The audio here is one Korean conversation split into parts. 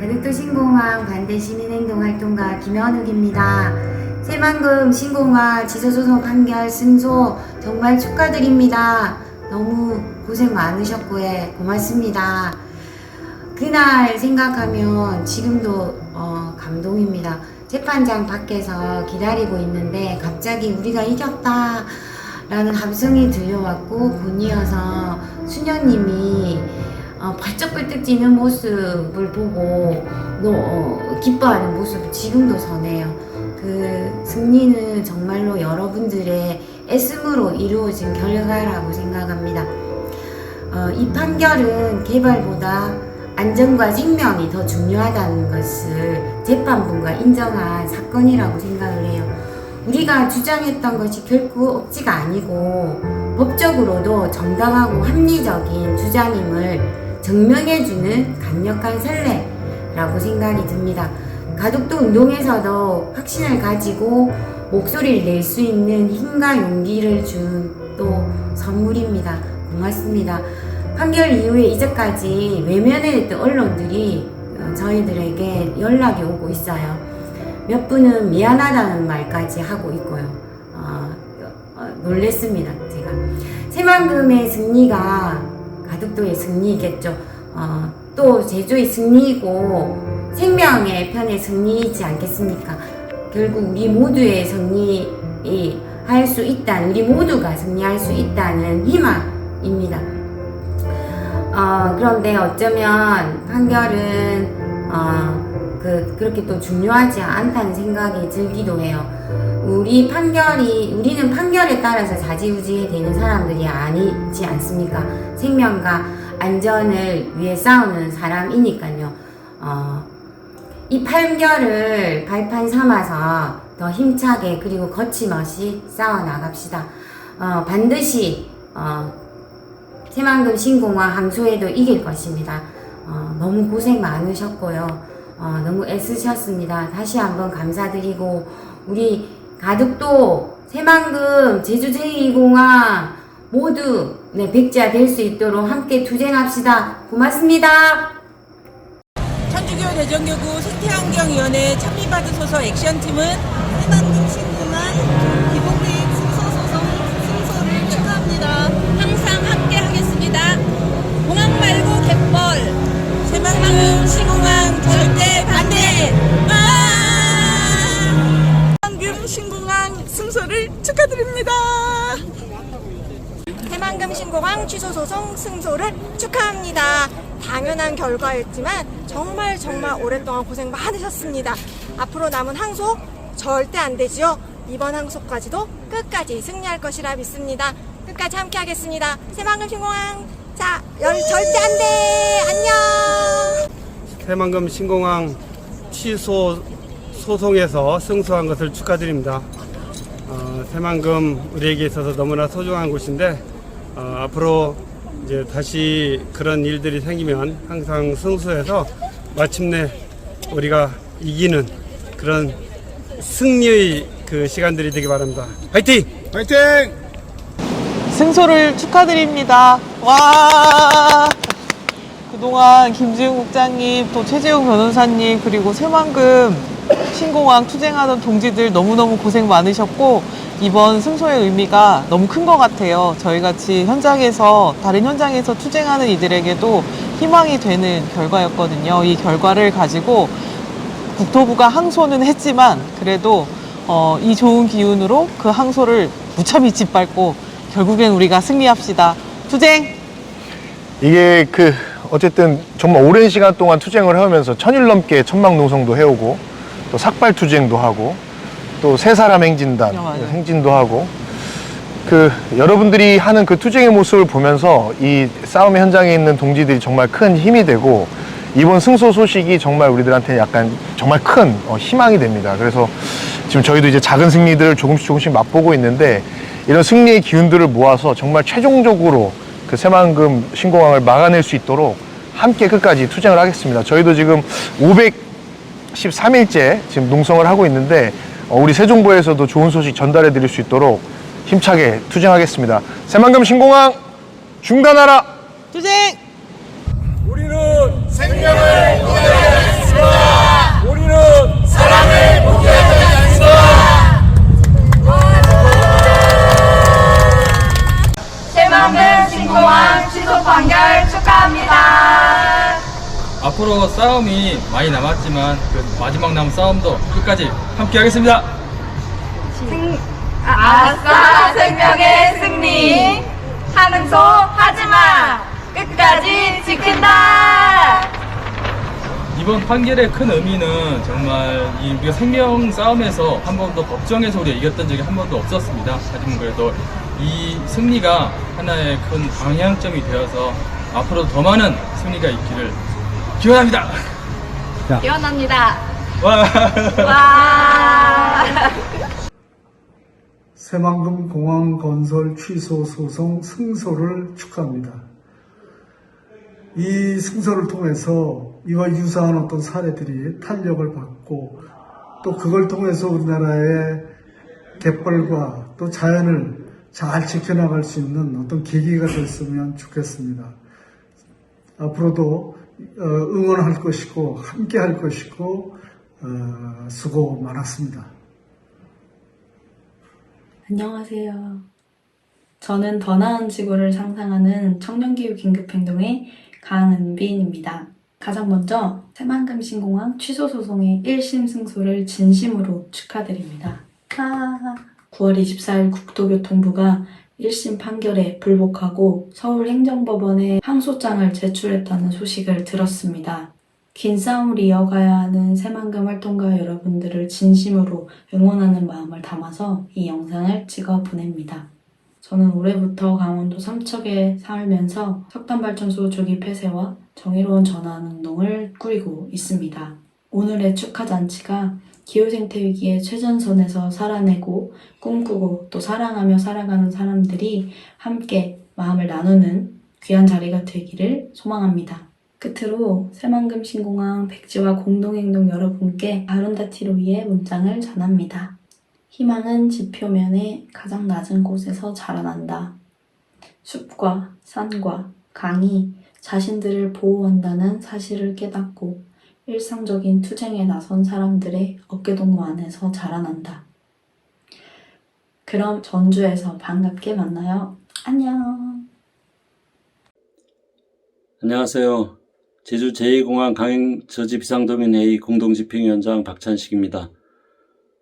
가덕도 신공항 반대 시민행동 활동가 김현욱입니다. 새만금 신공항 지소소속 판결 승소 정말 축하드립니다. 너무 고생 많으셨고요. 고맙습니다. 그날 생각하면 지금도 어, 감동입니다. 재판장 밖에서 기다리고 있는데 갑자기 우리가 이겼다 라는 함성이 들려왔고 본이어서 수녀님이 어, 발쩍발쩍 뛰는 모습을 보고 너 어, 기뻐하는 모습을 지금도 선해요. 그 승리는 정말로 여러분들의 애씀으로 이루어진 결과라고 생각합니다. 어, 이 판결은 개발보다 안전과 생명이 더 중요하다는 것을 재판부가 인정한 사건이라고 생각을 해요. 우리가 주장했던 것이 결코 억지가 아니고 법적으로도 정당하고 합리적인 주장임을 증명해주는 강력한 선례라고 생각이 듭니다. 가덕도 운동에서도 확신을 가지고 목소리를 낼 수 있는 힘과 용기를 준 또 선물입니다. 고맙습니다. 판결 이후에 이제까지 외면해냈던 언론들이 어, 저희들에게 연락이 오고 있어요. 몇 분은 미안하다는 말까지 하고 있고요. 어, 어, 놀랬습니다, 제가. 새만금의 승리가 가덕도의 승리겠죠. 어, 또 제주의 승리이고 생명의 편의 승리이지 않겠습니까? 결국 우리 모두의 승리 할수 있다는, 우리 모두가 승리할 수 있다는 희망입니다. 어, 그런데 어쩌면 판결은 어, 그, 그렇게 또 중요하지 않다는 생각이 들기도 해요. 우리 판결이, 우리는 판결에 따라서 자지우지 되는 사람들이 아니지 않습니까? 생명과 안전을 위해 싸우는 사람이니까요. 어, 이 판결을 발판 삼아서 더 힘차게 그리고 거침없이 싸워 나갑시다. 어, 반드시 어, 새만금 신공화 항소에도 이길 것입니다. 어, 너무 고생 많으셨고요. 어, 너무 애쓰셨습니다. 다시 한번 감사드리고 우리 가덕도 새만금 제주 제2공항 모두 네, 백지화 될 수 있도록 함께 투쟁합시다. 고맙습니다. 천주교 대전교구 생태환경위원회 참여받으소서 액션팀은 신공항 취소 소송 승소를 축하합니다. 당연한 결과였지만 정말 정말 오랫동안 고생 많으셨습니다. 앞으로 남은 항소 절대 안 되지요. 이번 항소까지도 끝까지 승리할 것이라 믿습니다. 끝까지 함께 하겠습니다. 새만금 신공항 자, 열 절대 안 돼. 안녕. 새만금 신공항 취소 소송에서 승소한 것을 축하드립니다. 어, 새만금 우리에게 있어서 너무나 소중한 곳인데 어, 앞으로 이제 다시 그런 일들이 생기면 항상 승소해서 마침내 우리가 이기는 그런 승리의 그 시간들이 되기 바랍니다. 화이팅! 화이팅! 승소를 축하드립니다. 와! 그동안 김지웅 국장님, 또 최재용 변호사님, 그리고 새만금 신공항 투쟁하던 동지들 너무너무 고생 많으셨고, 이번 승소의 의미가 너무 큰 것 같아요. 저희 같이 현장에서, 다른 현장에서 투쟁하는 이들에게도 희망이 되는 결과였거든요. 이 결과를 가지고 국토부가 항소는 했지만, 그래도 어, 이 좋은 기운으로 그 항소를 무참히 짓밟고 결국엔 우리가 승리합시다. 투쟁! 이게 그 어쨌든 정말 오랜 시간 동안 투쟁을 해오면서 천일 넘게 천막 농성도 해오고 또 삭발 투쟁도 하고 또 세 사람 행진단 아, 맞아요. 행진도 하고 그 여러분들이 하는 그 투쟁의 모습을 보면서 이 싸움의 현장에 있는 동지들이 정말 큰 힘이 되고 이번 승소 소식이 정말 우리들한테 약간 정말 큰 어, 희망이 됩니다. 그래서 지금 저희도 이제 작은 승리들을 조금씩 조금씩 맛보고 있는데 이런 승리의 기운들을 모아서 정말 최종적으로 그 새만금 신공항을 막아낼 수 있도록 함께 끝까지 투쟁을 하겠습니다. 저희도 지금 513일째 지금 농성을 하고 있는데 어, 우리 세종부에서도 좋은 소식 전달해 드릴 수 있도록 힘차게 투쟁하겠습니다. 새만금 신공항 중단하라! 투쟁! 앞으로 싸움이 많이 남았지만 그 마지막 남은 싸움도 끝까지 함께 하겠습니다. 아싸 생명의 승리 하는 소 하지마 끝까지 지킨다 이번 판결의 큰 의미는 정말 이 우리가 생명 싸움에서 한 번도 법정에서 우리가 이겼던 적이 한 번도 없었습니다. 하지만 그래도 이 승리가 하나의 큰 방향점이 되어서 앞으로 더 많은 승리가 있기를 기원합니다. 기원합니다 와. 와 새만금 공항 건설 취소 소송 승소를 축하합니다. 이 승소를 통해서 이와 유사한 어떤 사례들이 탄력을 받고 또 그걸 통해서 우리나라의 갯벌과 또 자연을 잘 지켜나갈 수 있는 어떤 계기가 됐으면 좋겠습니다. 앞으로도 어, 응원할 것이고 함께 할 것이고 어, 수고 많았습니다. 안녕하세요. 저는 더 나은 지구를 상상하는 청년기후 긴급행동의 강은빈입니다. 가장 먼저 새만금 신공항 취소 소송의 1심 승소를 진심으로 축하드립니다. 아, 9월 24일 국토교통부가 1심 판결에 불복하고 서울행정법원에 항소장을 제출했다는 소식을 들었습니다. 긴 싸움을 이어가야 하는 새만금 활동가 여러분들을 진심으로 응원하는 마음을 담아서 이 영상을 찍어 보냅니다. 저는 올해부터 강원도 삼척에 살면서 석탄발전소 조기 폐쇄와 정의로운 전환운동을 꾸리고 있습니다. 오늘의 축하잔치가 기후생태 위기의 최전선에서 살아내고 꿈꾸고 또 사랑하며 살아가는 사람들이 함께 마음을 나누는 귀한 자리가 되기를 소망합니다. 끝으로 새만금 신공항 백지화 공동행동 여러분께 아론다티로 위해 문장을 전합니다. 희망은 지표면의 가장 낮은 곳에서 자라난다. 숲과 산과 강이 자신들을 보호한다는 사실을 깨닫고 일상적인 투쟁에 나선 사람들의 어깨동무 안에서 자라난다. 그럼 전주에서 반갑게 만나요. 안녕. 안녕하세요. 제주 제2공항 강행 저지 비상도민회의 공동집행위원장 박찬식입니다.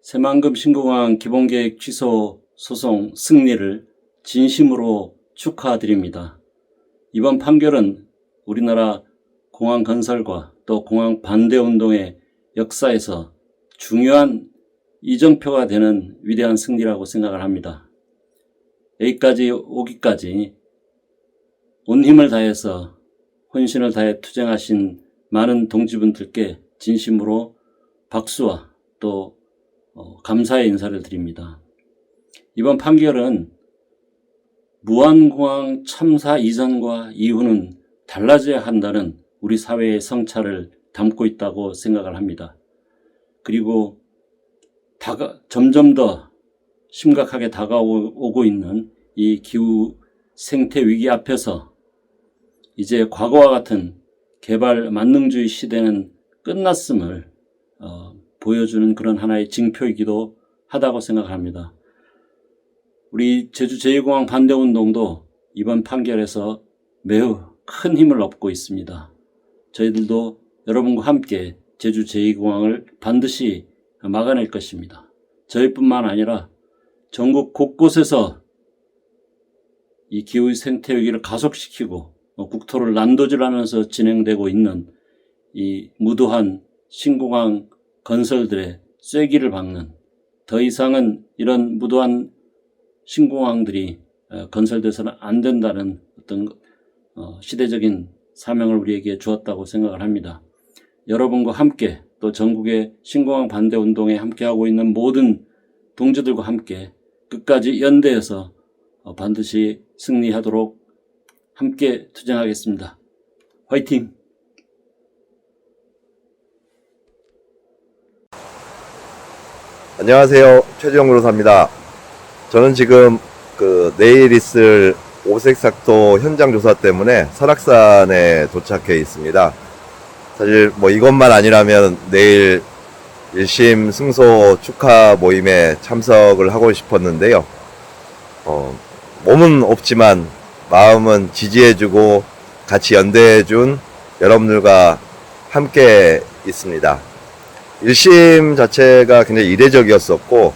새만금 신공항 기본계획 취소 소송 승리를 진심으로 축하드립니다. 이번 판결은 우리나라 공항 건설과 또 공항 반대 운동의 역사에서 중요한 이정표가 되는 위대한 승리라고 생각을 합니다. 여기까지 오기까지 온 힘을 다해서 혼신을 다해 투쟁하신 많은 동지분들께 진심으로 박수와 또 어, 감사의 인사를 드립니다. 이번 판결은 무안공항 참사 이전과 이후는 달라져야 한다는 우리 사회의 성찰을 담고 있다고 생각을 합니다. 그리고 다가, 점점 더 심각하게 다가오고 있는 이 기후 생태 위기 앞에서 이제 과거와 같은 개발 만능주의 시대는 끝났음을 어, 보여주는 그런 하나의 징표이기도 하다고 생각합니다. 우리 제주 제2공항 반대운동도 이번 판결에서 매우 큰 힘을 얻고 있습니다. 저희들도 여러분과 함께 제주 제2공항을 반드시 막아낼 것입니다. 저희뿐만 아니라 전국 곳곳에서 이 기후 생태 위기를 가속시키고 국토를 난도질하면서 진행되고 있는 이 무도한 신공항 건설들의 쐐기를 박는 더 이상은 이런 무도한 신공항들이 어, 건설돼서는 안 된다는 어떤 어, 시대적인 사명을 우리에게 주었다고 생각을 합니다. 여러분과 함께 또 전국의 신공항 반대 운동에 함께하고 있는 모든 동지들과 함께 끝까지 연대해서 어, 반드시 승리하도록 함께 투쟁하겠습니다. 화이팅! 안녕하세요. 최지영 변호사입니다. 저는 지금 그 내일 있을 오색삭도 현장 조사 때문에 설악산에 도착해 있습니다. 사실 뭐 이것만 아니라면 내일 1심 승소 축하 모임에 참석을 하고 싶었는데요. 어, 몸은 없지만 마음은 지지해주고 같이 연대해준 여러분들과 함께 있습니다. 1심 자체가 굉장히 이례적이었었고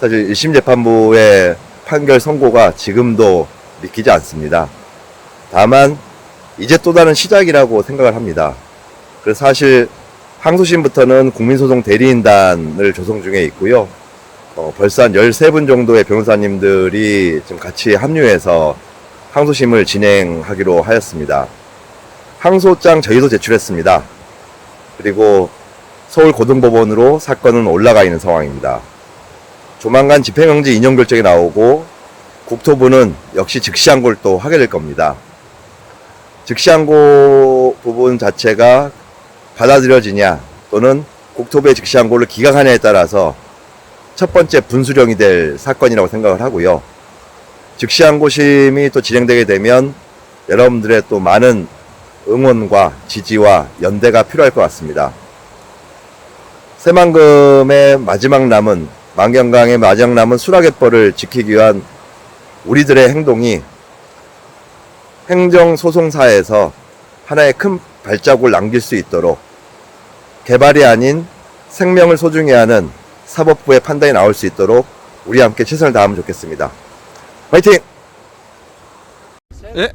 사실 1심 재판부의 판결 선고가 지금도 믿기지 않습니다. 다만 이제 또 다른 시작이라고 생각을 합니다. 그래서 사실 항소심부터는 국민소송 대리인단을 조성 중에 있고요. 어, 벌써 한 13분 정도의 변호사님들이 지금 같이 합류해서 항소심을 진행하기로 하였습니다. 항소장 저희도 제출했습니다. 그리고 서울고등법원으로 사건은 올라가 있는 상황입니다. 조만간 집행정지 인용 결정이 나오고 국토부는 역시 즉시항고를 또 하게 될 겁니다. 즉시항고 부분 자체가 받아들여지냐 또는 국토부의 즉시항고를 기각하냐에 따라서 첫 번째 분수령이 될 사건이라고 생각을 하고요. 즉시항고심이 또 진행되게 되면 여러분들의 또 많은 응원과 지지와 연대가 필요할 것 같습니다. 새만금의 마지막 남은 만경강의 마지막 남은 수락의벌을 지키기 위한 우리들의 행동이 행정소송사에서 하나의 큰 발자국을 남길 수 있도록 개발이 아닌 생명을 소중히 하는 사법부의 판단이 나올 수 있도록 우리 함께 최선을 다하면 좋겠습니다. 화이팅! 예?